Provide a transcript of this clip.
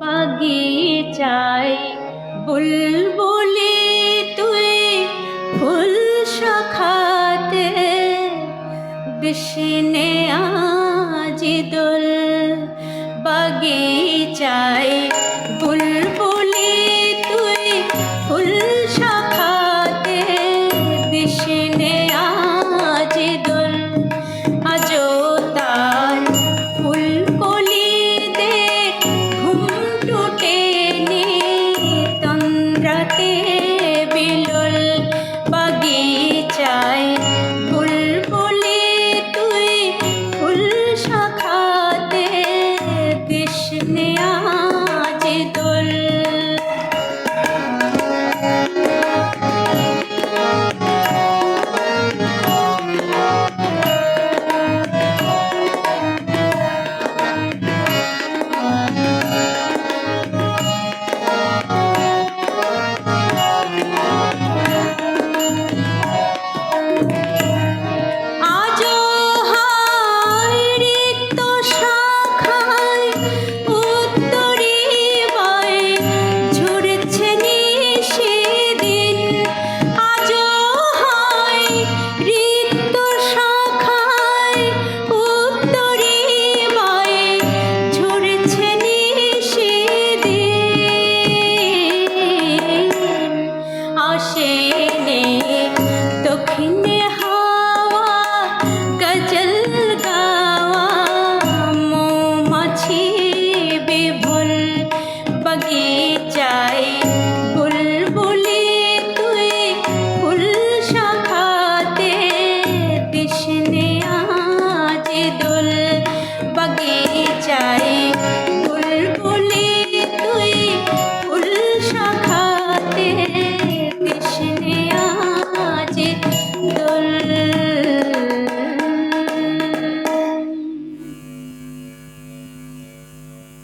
বাগিচায় বুলবুলি তুই ফুল শাখাতে বিশনে আজি দোল। বাগিচায় Camilo.